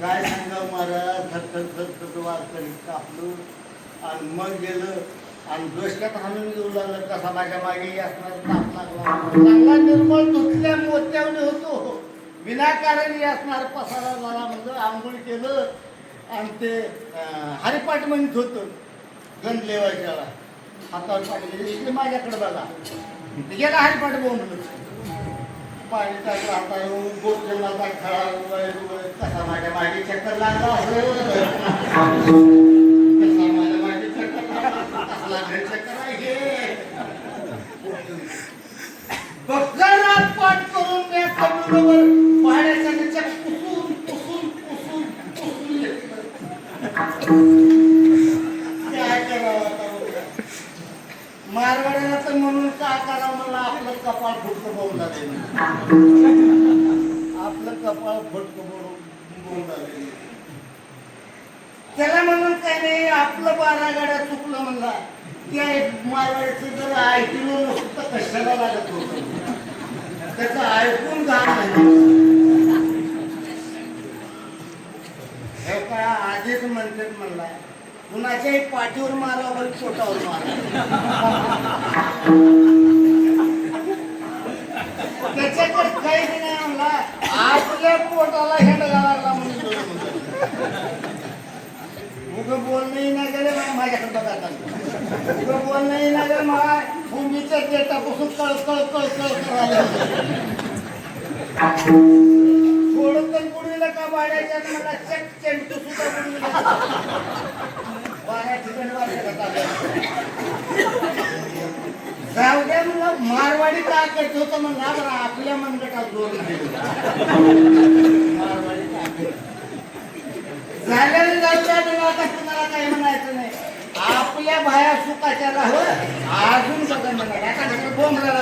काय सांगा महाराज? थरथर थरथर वारकरी कापलं. आणि मग गेलं. आणि डोसक्यात हाणून घेऊ लागलं. कसा माझ्या मागे असणार? ताप लागला. चांगला निर्मळ धुतल्या मोत्यावने होतो. विनाकारण असणार पसारा झाला म्हणजे आंघोळ केलं. आणि ते अं, हरिपाठ म्हणत होतं. गण लेवायच्याला हातावर पाणी माझ्याकडे बघा. ते गेला हरिपाठ बोंबलं माझ्या मागे चक्कर लागला माझ्या मागे चक्कर लागला. चक्कर पाठ करून मी पुसून पुसून पुसून पुसून काय करावं मारवाड्याला तर म्हणून का करा मला आपलं कपाळ फुटकं बोलून झाले आपलं कपाळ फुटकं बोलून झाले त्याला म्हणून काय नाही आपलं बारा गाड्या चुकलं म्हणला. त्या मारवाड्याचं जर ऐकलं नसतं कशाला लागत होत? त्याचं ऐकून घाण हे काय आधीच म्हणतात म्हणला कुणाच्याही पाठीवर मारावर पोटावर मारा. पोटाला हेंड घालायला उगं बोलणंही नाही गेले माझ्याकडे बघा उगं बोलणंही नाही मला भूमीच्या देटापासून कळ कळ कळ कळ करायला थोडं तर बुडीला का वाढायच्या मला चक चेंटू सुद्धा बुडीला ठिकाणी जाऊ द्या मारवाडी का करत होतं म्हणला बरं आपल्या मनगटात जोर नाही. मारवाडी का झालेलं आता तुम्हाला काही म्हणायचं नाही. आपल्या बाया सुखाच्या राह अजून सगळं म्हणाला आता बोंबला